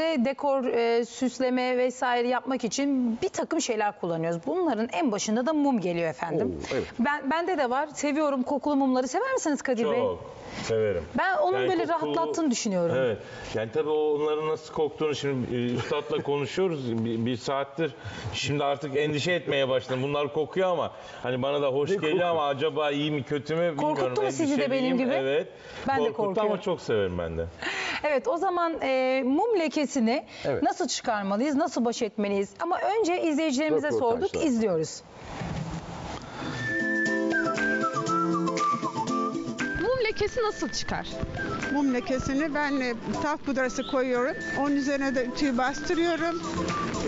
dekor, e, süsleme vesaire yapmak için bir takım şeyler kullanıyoruz. Bunların en başında da mum geliyor efendim. Oo, evet. Ben bende de var. Seviyorum kokulu mumları. Sever misiniz Kadir Bey? Çok severim. Ben onun Yani böyle kokulu- rahatlattığını düşünüyorum. Evet. Yani tabii onların nasıl koktuğunu şimdi e, üstadla konuşuyoruz bir, bir saattir. Şimdi artık endişe etmeye başladım. Bunlar kokuyor ama hani bana da hoş geliyor ama acaba iyi mi kötü mü bilmiyorum. Korkuttu mu sizi de Endişeliyim. benim gibi? Evet. Ben de Korkuttu korkuyorum. ama çok severim ben de. Evet o zaman e, mum lekesini Evet. nasıl çıkarmalıyız, nasıl baş etmeliyiz? Ama önce izleyicilerimize Röportajlar. sorduk, izliyoruz. Lekesi nasıl çıkar? Mum lekesini ben e, taf pudrası koyuyorum. Onun üzerine de ütüyü bastırıyorum.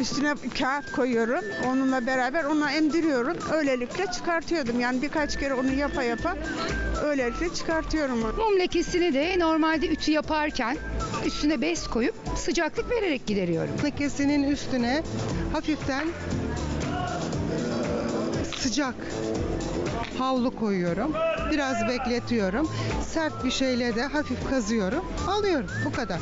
Üstüne kağıt koyuyorum. Onunla beraber onu emdiriyorum. Öylelikle çıkartıyordum. Yani birkaç kere onu yapa yapa öylelikle çıkartıyorum onu. Mum lekesini de normalde ütü yaparken üstüne bez koyup sıcaklık vererek gideriyorum. lekesinin üstüne hafiften sıcak havlu koyuyorum. Biraz bekletiyorum. Sert bir şeyle de hafif kazıyorum. Alıyorum. Bu kadar.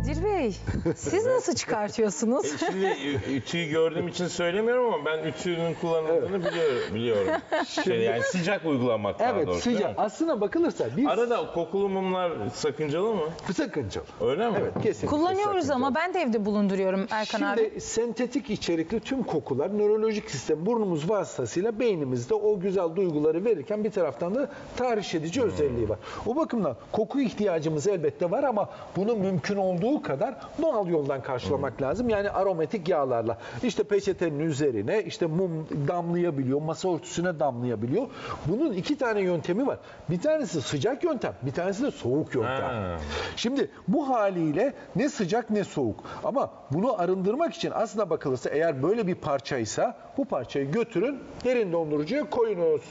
Kadir Bey, siz nasıl çıkartıyorsunuz? E, Şimdi ü- ütüyü gördüğüm için söylemiyorum ama ben ütünün kullanıldığını biliyorum. biliyorum. Şey, yani sıcak uygulamak daha Evet doğrusu. değil sıcak. mi? Aslına bakılırsa bir Arada kokulu mumlar sakıncalı mı? sakıncalı. Öyle mi? Evet kesinlikle Kullanıyoruz sakıncalı. ama ben de evde bulunduruyorum Erkan Şimdi abi. sentetik içerikli tüm kokular nörolojik sistem burnumuz vasıtasıyla beynimizde o güzel duyguları verirken bir taraftan da tahriş edici özelliği var. O bakımdan koku ihtiyacımız elbette var ama bunu mümkün olduğu kadar doğal yoldan karşılamak lazım. Yani aromatik yağlarla. İşte peçetenin üzerine işte mum damlayabiliyor, masa örtüsüne damlayabiliyor. Bunun iki tane yöntemi var. Bir tanesi sıcak yöntem, bir tanesi de soğuk yöntem. Ha. Şimdi bu haliyle ne sıcak ne soğuk. Ama bunu arındırmak için aslına bakılırsa eğer böyle bir parçaysa bu parçayı götürün derin dondurucuya koyunuz.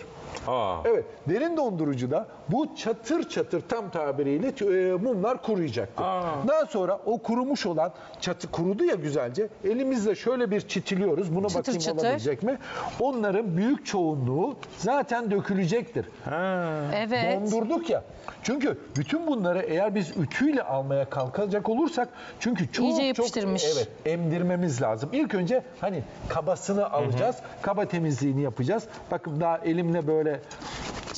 Aa. Evet derin dondurucuda bu çatır çatır tam tabiriyle e, mumlar kuruyacaktır. Aa. Daha sonra o kurumuş olan çatı kurudu ya güzelce elimizle şöyle bir çitiliyoruz. Buna Çıtır bakayım çıtır. olabilecek mi? Onların büyük çoğunluğu zaten dökülecektir. Ha. Evet. Dondurduk ya. Çünkü bütün bunları eğer biz ütüyle almaya kalkacak olursak çünkü çok İyice çok yapıştırmış. evet emdirmemiz lazım. İlk önce hani kabasını alacağız. Kaba temizliğini yapacağız. Bakın daha elimle böyle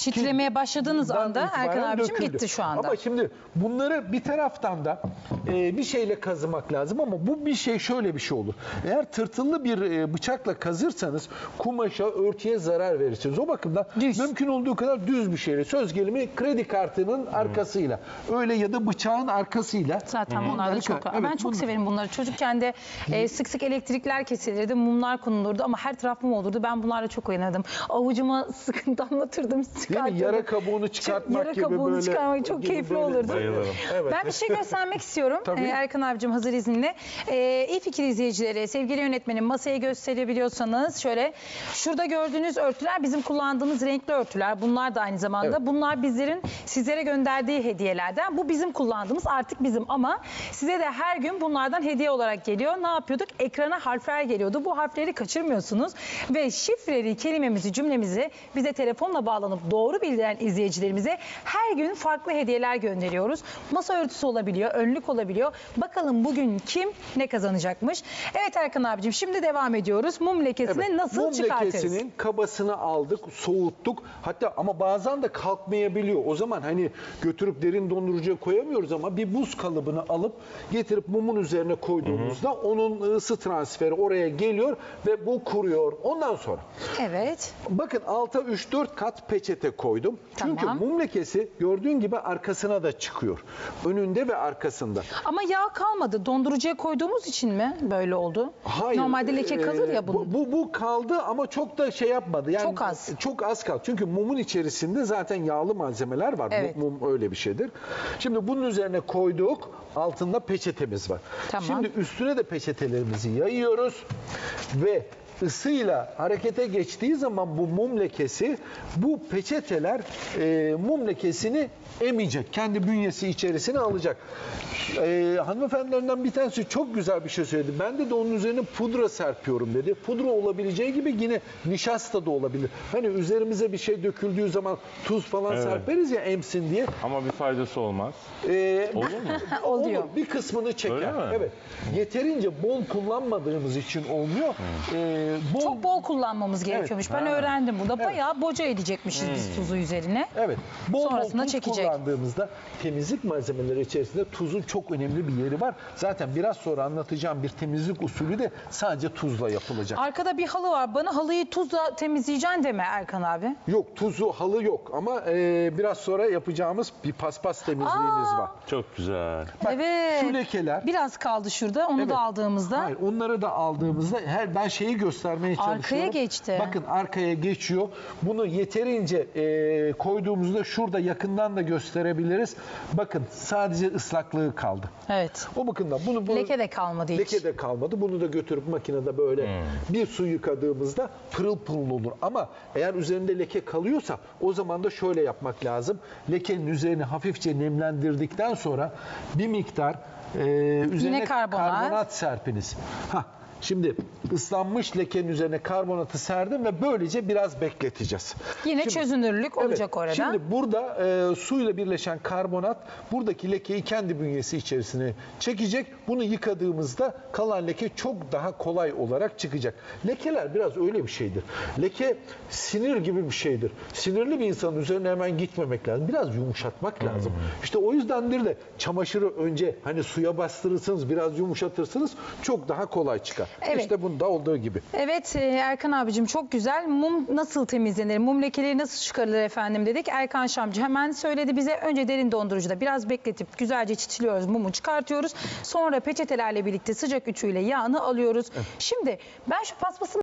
Titremeye başladığınız anda Erkan abicim döküldü. gitti şu anda. Ama şimdi bunları bir taraftan da e, bir şeyle kazımak lazım ama bu bir şey şöyle bir şey olur. Eğer tırtıllı bir e, bıçakla kazırsanız kumaşa, örtüye zarar verirsiniz. O bakımdan Düz. mümkün olduğu kadar düz bir şeyle. Söz gelimi kredi kartının arkasıyla. Öyle ya da bıçağın arkasıyla. Zaten bunlar da çok... ka- ben evet, çok bunlar- severim bunları. Çocukken de e, sık sık elektrikler kesilirdi, mumlar konulurdu ama her taraf mum olurdu. Ben bunlarla çok oynardım. Avucuma sıkı damlatırdım, Değil mi? Yara kabuğunu çıkartmak Yara gibi kabuğunu böyle. çıkarmak çok keyifli böyle- olurdu. Bayılırım. Evet. Ben bir şey göstermek istiyorum Tabii. Ee, Erkan abicim hazır izninle. Ee, iyi fikir izleyicileri, sevgili yönetmenim masaya gösterebiliyorsanız şöyle. Şurada gördüğünüz örtüler bizim kullandığımız renkli örtüler. Bunlar da aynı zamanda. Evet. Bunlar bizlerin sizlere gönderdiği hediyelerden. Bu bizim kullandığımız artık bizim ama size de her gün bunlardan hediye olarak geliyor. Ne yapıyorduk? Ekrana harfler geliyordu. Bu harfleri kaçırmıyorsunuz ve şifreli kelimemizi, cümlemizi bize telefonla bağlanıp doğru bildiren izleyicilerimize her gün farklı hediyeler gönderiyoruz. Masa örtüsü olabiliyor, önlük olabiliyor. Bakalım bugün kim ne kazanacakmış? Evet Erkan abicim şimdi devam ediyoruz. Mum lekesini Evet, nasıl mum çıkartırız? lekesinin kabasını aldık, soğuttuk. Hatta ama bazen de kalkmayabiliyor. O zaman hani götürüp derin dondurucuya koyamıyoruz ama bir buz kalıbını alıp getirip mumun üzerine koyduğumuzda onun ısı transferi oraya geliyor ve bu kuruyor. Ondan sonra Evet. bakın alta 3-4 kat peçete koydum. Çünkü Tamam. mum lekesi gördüğün gibi arkasına da çıkıyor. Önünde ve arkasında. Ama yağ kalmadı. Dondurucuya koyduğumuz için mi böyle oldu? Hayır. Normalde leke kalır ya bunun. Bu, bu, bu kaldı ama çok da şey yapmadı. Yani Çok az. Çok az kaldı. Çünkü mumun içerisinde zaten yağlı malzemeler var. Evet. Mum öyle bir şeydir. Şimdi bunun üzerine koyduk. Altında peçetemiz var. Tamam. Şimdi üstüne de peçetelerimizi yayıyoruz ve ısıyla harekete geçtiği zaman bu mum lekesi bu peçeteler e, mum lekesini emecek. Kendi bünyesi içerisine alacak. E, hanımefendilerinden bir tanesi çok güzel bir şey söyledi. Ben de, de onun üzerine pudra serpiyorum dedi. Pudra olabileceği gibi yine nişasta da olabilir. Hani üzerimize bir şey döküldüğü zaman tuz falan Evet. serperiz ya emsin diye. Ama bir faydası olmaz. Ee, Olur mu? Oluyor. Bir kısmını çeker. Öyle mi? Evet. Yeterince bol kullanmadığımız için olmuyor. Ee, bol, Çok bol kullanmamız gerekiyormuş. Ben Ha. öğrendim burada. Bayağı boca edecekmişiz biz tuzu üzerine. Evet. Bol Sonrasında bol tuz çekecek. kullandığımızda temizlik malzemeleri içerisinde tuzun çok önemli bir yeri var. Zaten biraz sonra anlatacağım bir temizlik usulü de sadece tuzla yapılacak. Arkada bir halı var. Bana halıyı tuzla temizleyeceksin deme Erkan abi. Yok tuzu halı yok ama e, biraz sonra yapacağımız bir paspas temizliğimiz Aa. var. Çok güzel. Bak, evet. şu lekeler Biraz kaldı şurada. Onu Evet. da aldığımızda. Hayır, onları da aldığımızda her ben şeyi göstermeye Arkaya çalışıyorum. geçti. Bakın arkaya geçiyor. Bunu yeterince e, koyduğumuzda şurada yakından da gösterebiliriz. Bakın sadece ıslaklığı kaldı. Evet. O bakımdan bunu, bunu Leke de kalmadı hiç. Leke de kalmadı. Bunu da götürüp makinede böyle bir su yıkadığımızda pırıl pırıl olur. Ama eğer üzerinde leke kalıyorsa o zaman da şöyle yapmak lazım. Lekenin üzerini hafifçe nemlendirdikten sonra bir miktar e, üzerine karbonat. serpiniz. Hah, Şimdi ıslanmış lekenin üzerine karbonatı serdim ve böylece biraz bekleteceğiz. Yine Şimdi- çözünürlük olacak Evet, orada. Şimdi burada e, suyla birleşen karbonat buradaki lekeyi kendi bünyesi içerisine çekecek. Bunu yıkadığımızda kalan leke çok daha kolay olarak çıkacak. Lekeler biraz öyle bir şeydir. Leke sinir gibi bir şeydir. Sinirli bir insanın üzerine hemen gitmemek lazım. Biraz yumuşatmak lazım. İşte o yüzdendir de çamaşırı önce hani suya bastırırsınız, biraz yumuşatırsınız çok daha kolay çıkar. Evet. İşte bunda olduğu gibi. Evet e, Erkan abicim çok güzel. Mum nasıl temizlenir? Mum lekeleri nasıl çıkarılır efendim dedik. Erkan Şamcı hemen söyledi bize. Önce derin dondurucuda biraz bekletip güzelce çitiliyoruz. Mumu çıkartıyoruz. Sonra peçetelerle birlikte sıcak ütüyle yağını alıyoruz. Şimdi ben şu paspasın